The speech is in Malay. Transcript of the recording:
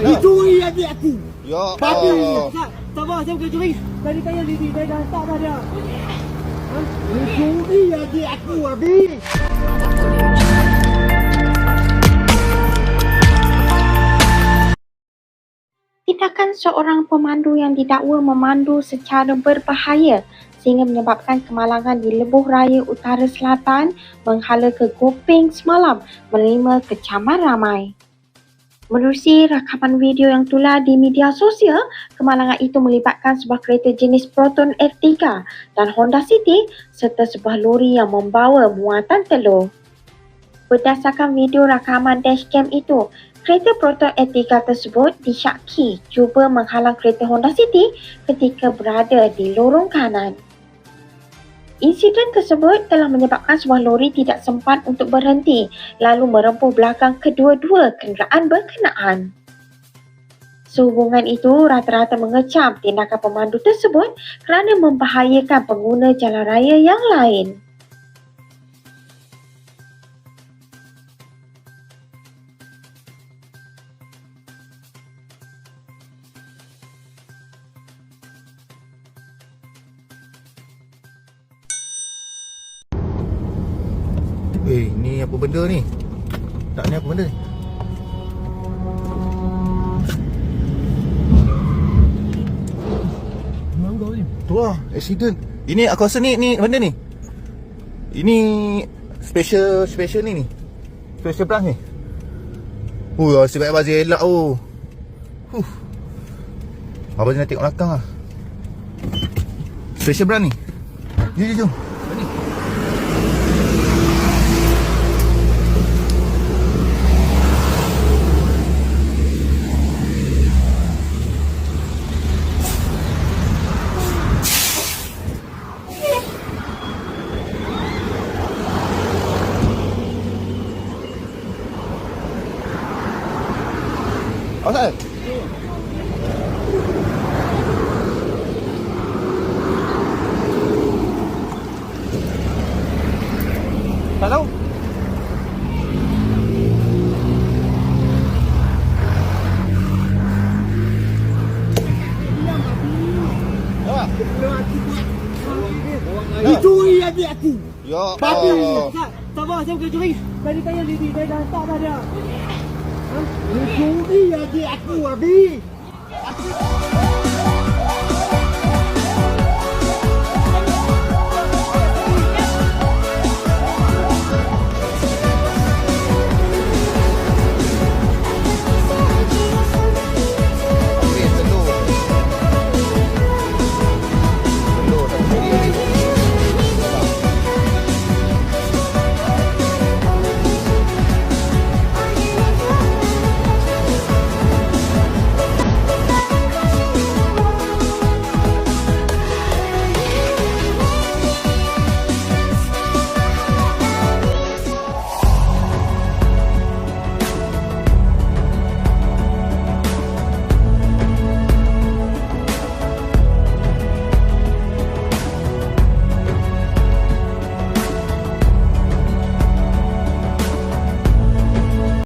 Dia curi adik aku. Ya Babi. Allah. Tak, sabar, saya bukan curi. Tadi tanya Lidi, saya dah hantar dah dia. Ha? Dia curi adik aku, Abi. Tindakan seorang pemandu yang didakwa memandu secara berbahaya sehingga menyebabkan kemalangan di Lebuh Raya Utara Selatan menghala ke Gopeng semalam menerima kecaman ramai. Menerusi rakaman video yang tular di media sosial, kemalangan itu melibatkan sebuah kereta jenis Proton Ertiga dan Honda City serta sebuah lori yang membawa muatan telur. Berdasarkan video rakaman dashcam itu, kereta Proton Ertiga tersebut disyaki cuba menghalang kereta Honda City ketika berada di lorong kanan. Insiden tersebut telah menyebabkan sebuah lori tidak sempat untuk berhenti lalu merempuh belakang kedua-dua kenderaan berkenaan. Sehubungan itu, rata-rata mengecam tindakan pemandu tersebut kerana membahayakan pengguna jalan raya yang lain. Eh, ni apa benda ni? Tak ni apa benda ni? Tu lah, accident. Ini aku rasa ni ni benda ni. Ini special special ni ni. Special branch ni. Oh, rasa baik bazir elak oh. Huh. Abang nak tengok belakang lah. Special brand ni. Jom, jom, jom. Asal? Tak tahu. Apa? Dia curi adik aku. Ya Babi. Allah. Tak, sabar, saya bukan curi. Tadi tanya Lidi, saya dah hantar dah dia. Ini dia dia aku habis.